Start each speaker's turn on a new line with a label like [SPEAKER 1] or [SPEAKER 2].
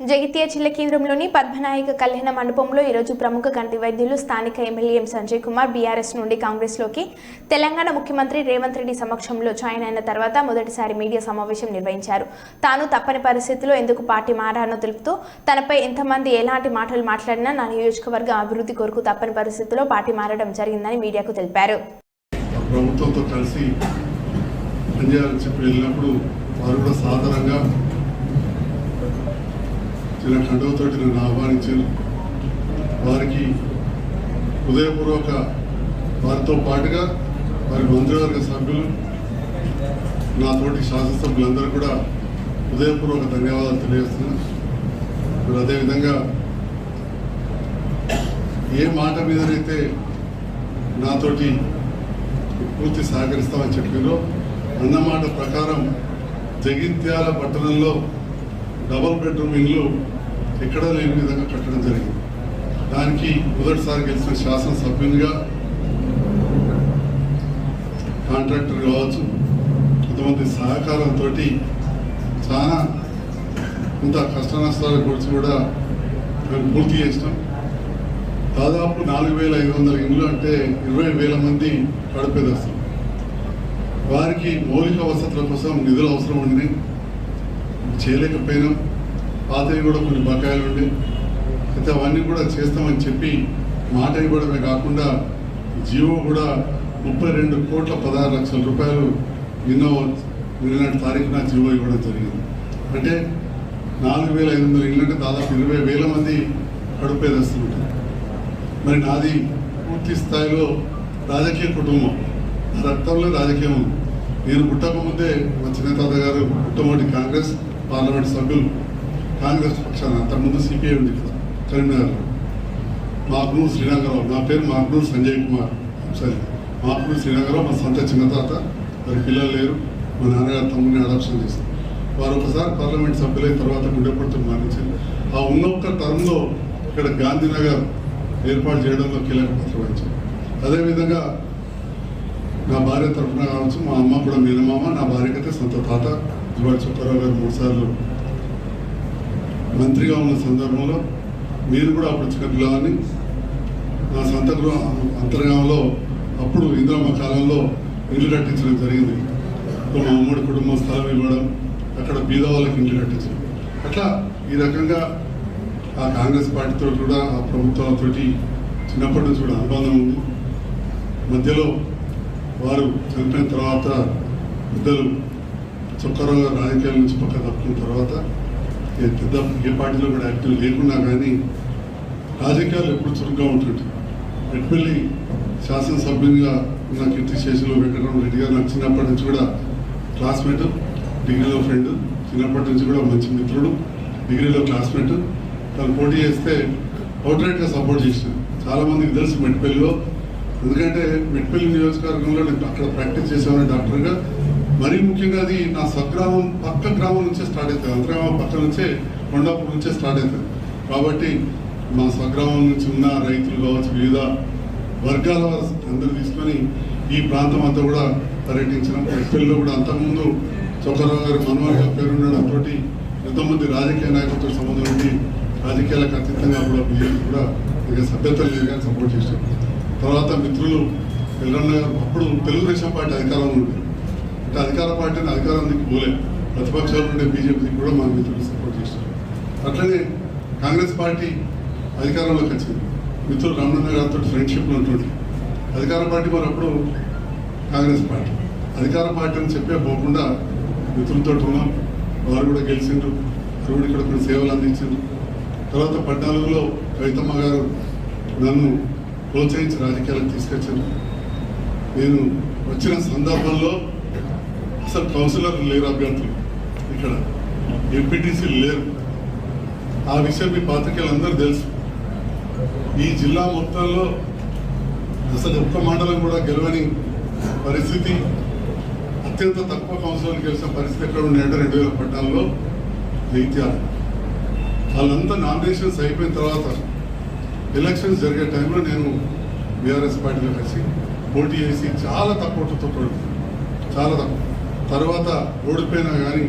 [SPEAKER 1] జగిత్యాల జిల్లా కేంద్రంలోని పద్మనాయక కళ్యాణ మండపంలో ఈరోజు ప్రముఖ కంటి వైద్యులు స్థానిక MLA M Sanjay Kumar BRS నుండి కాంగ్రెస్లోకి తెలంగాణ ముఖ్యమంత్రి రేవంత్ రెడ్డి సమక్షంలో జాయిన్ అయిన తర్వాత మొదటిసారి మీడియా సమావేశం నిర్వహించారు. తాను తప్పని పరిస్థితిలో ఎందుకు పార్టీ మారానో తెలుపుతూ తనపై ఎంతమంది ఎలాంటి మాటలు మాట్లాడినా నా నియోజకవర్గ అభివృద్ధి కొరకు తప్పని పరిస్థితిలో పార్టీ మారడం జరిగిందని మీడియాకు తెలిపారు.
[SPEAKER 2] ప్రభుత్వంతో కలిసి పనిచేయాలని చెప్పి వెళ్ళినప్పుడు వారు కూడా సాధారణంగా చిన్న కండవతోటి నన్ను ఆహ్వానించారు. వారికి హృదయపూర్వక వారితో పాటుగా వారి మంత్రివర్గ సభ్యులు నాతోటి శాసనసభ్యులందరూ కూడా హృదయపూర్వక ధన్యవాదాలు తెలియజేస్తున్నాను మరి అదేవిధంగా ఏ మాట మీదనైతే నాతోటి పూర్తి సహకరిస్తామని చెప్పారో అన్నమాట ప్రకారం జగిత్యాల పట్టణంలో డబల్ బెడ్రూమ్ ఇల్లు ఎక్కడా లేని విధంగా కట్టడం జరిగింది. దానికి మొదటిసారి గెలిచిన శాసనసభ్యునిగా కాంట్రాక్టర్ కావచ్చు కొంతమంది సహకారంతో చాలా ఇంత కష్ట నష్టాల గురించి కూడా మేము పూర్తి చేసినాం. దాదాపు నాలుగు వేల ఐదు వందల ఇండ్లు అంటే ఇరవై వేల మంది కడపేదస్తులు వారికి మౌలిక వసతుల కోసం నిధులు అవసరం ఉండి చేయలేకపోయినాం. పాతవి కూడా కొన్ని బకాయిలు ఉండే. అయితే అవన్నీ కూడా చేస్తామని చెప్పి మాట ఇవ్వడమే కాకుండా జియో కూడా ముప్పై రెండు కోట్ల పదహారు లక్షల రూపాయలు నిన్న నిన్నటి తారీఖున జియో ఇవ్వడం జరిగింది. అంటే నాలుగు వేల ఐదు వందల ఇళ్ళంటే దాదాపు ఇరవై వేల మంది కడుపేదస్తుంటారు మరి నాది పూర్తి స్థాయిలో రాజకీయ కుటుంబం. ఆ రక్తంలో రాజకీయం నేను పుట్టకముందే మా చిన్న తాత గారు పుట్టమోటి కాంగ్రెస్ పార్లమెంట్ సభ్యులు కాంగ్రెస్ పక్షాన అంతకుముందు సిపిఐ ఉంది కదా కరీంనగర్లో. మాకునూరు శ్రీరంగరావు నా పేరు మాకునూరు సంజయ్ కుమార్. సరే మాకునూరు శ్రీరంగరావు మా సొంత చిన్న తాత. వారి పిల్లలు లేరు. మా నాన్నగారు తమ్ముడిని అడాప్షన్ చేశారు. వారు ఒకసారి పార్లమెంట్ సభ్యులైన తర్వాత గుండెపడుతూ మరణించారు. ఆ ఉన్న ఒక్క టర్మ్లో ఇక్కడ గాంధీనగర్ ఏర్పాటు చేయడంలో కీలక పాత్ర వహించారు. అదేవిధంగా నా భార్య తరఫున కావచ్చు మా అమ్మ కూడా మీనమామ నా భార్యకైతే సొంత తాత. జువాడి సుబ్బారావు గారు మూడు సార్లు మంత్రిగా ఉన్న సందర్భంలో మీరు కూడా అప్పుడు చిన్న పిల్లవాడిని నా సొంత గృహ అంతర్గామంలో అప్పుడు ఇందిరమ్మ కాలంలో ఇల్లు కట్టించడం జరిగింది. ఇప్పుడు మా ఉమ్మడి కుటుంబం స్థలం ఇవ్వడం అక్కడ బీద వాళ్ళకి ఇల్లు కట్టించడం. అట్లా ఈ రకంగా ఆ కాంగ్రెస్ పార్టీతో కూడా ఆ ప్రభుత్వాలతో చిన్నప్పటి నుంచి కూడా అనుబంధం ఉంది. మధ్యలో వారు చనిపోయిన తర్వాత పెద్దలు చొక్కరగా రాజకీయాల నుంచి పక్క తప్పుకున్న తర్వాత పెద్ద ఏ పార్టీలో కూడా యాక్టివ్ లేకున్నా కానీ రాజకీయాలు ఎప్పుడు చురుగ్గా ఉంటుంది మెట్పల్లి శాసనసభ్యునిగా నా కీర్తి శేషులు వెంకటరామ రెడ్డి గారు నాకు చిన్నప్పటి నుంచి కూడా క్లాస్మేట్ డిగ్రీలో ఫ్రెండ్ చిన్నప్పటి నుంచి కూడా మంచి మిత్రుడు డిగ్రీలో క్లాస్మేట్. తను పోటీ చేస్తే అవుట్రైట్గా సపోర్ట్ చేసిన చాలామందికి తెలుసు మెట్పల్లిలో. ఎందుకంటే మెట్పల్లి నియోజకవర్గంలో నేను అక్కడ ప్రాక్టీస్ చేసేవాడిని డాక్టర్గా. మరీ ముఖ్యంగా అది నా స్వగ్రామం పక్క గ్రామం నుంచే స్టార్ట్ అవుతుంది అంతర్గ్రామం పక్క నుంచే కొండాపూర్ నుంచే స్టార్ట్ అవుతుంది కాబట్టి మా స్వగ్రామం నుంచి ఉన్న రైతులు కావచ్చు వివిధ వర్గాల అందరూ తీసుకొని ఈ ప్రాంతం అంతా కూడా పర్యటించడం. ఎస్పీలో కూడా అంతకుముందు చొక్కరావు గారు మనోహర్ పేరుండడం తోటి ఎంతోమంది రాజకీయ నాయకులతో సంబంధం ఉండి రాజకీయాలకు అతీతంగా కూడా బీజేపీ కూడా ఇక సభ్యత లేదు కానీ సపోర్ట్ చేశారు. తర్వాత మిత్రులు ఎల్లన్న గారు అప్పుడు తెలుగుదేశం పార్టీ అధికారంలో ఉండేది అంటే అధికార పార్టీని అధికారానికి పోలే. ప్రతిపక్షాలు ఉండే బీజేపీకి కూడా మా మిత్రులు సపోర్ట్ చేశారు అట్లనే కాంగ్రెస్ పార్టీ అధికారంలోకి వచ్చింది. మిత్రులు రమణ గారితో ఫ్రెండ్షిప్లో ఉంటుంది అధికార పార్టీ మరి అప్పుడు కాంగ్రెస్ పార్టీ. అధికార పార్టీ అని చెప్పే పోకుండా మిత్రులతో ఉన్నాం వారు కూడా గెలిచిండ్రు. వారు కూడా ఇక్కడ కొన్ని సేవలు అందించిండ్రు. తర్వాత పద్నాలుగులో కవితమ్మ గారు నన్ను ప్రోత్సహించి రాజకీయాలకు తీసుకొచ్చారు నేను వచ్చిన సందర్భంలో అసలు కౌన్సిలర్ లేరు అభ్యర్థులు ఇక్కడ. ఎంపీటీసీ లేరు. ఆ విషయం మీ పాత్రికేయులందరూ తెలుసు. ఈ జిల్లా మొత్తంలో అసలు ఒక్క మండలం కూడా గెలవని పరిస్థితి అత్యంత తక్కువ కౌన్సిలర్లు గెలిచిన పరిస్థితి ఎక్కడ ఉన్నాయంటే రెండు వేల పట్టాల్లో జైత్యాల. వాళ్ళంతా నామినేషన్స్ అయిపోయిన తర్వాత ఎలక్షన్స్ జరిగే టైంలో నేను బీఆర్ఎస్ పార్టీలో కలిసి పోటీ చేసి చాలా తక్కువతో చాలా తక్కువ. తర్వాత ఓడిపోయినా కానీ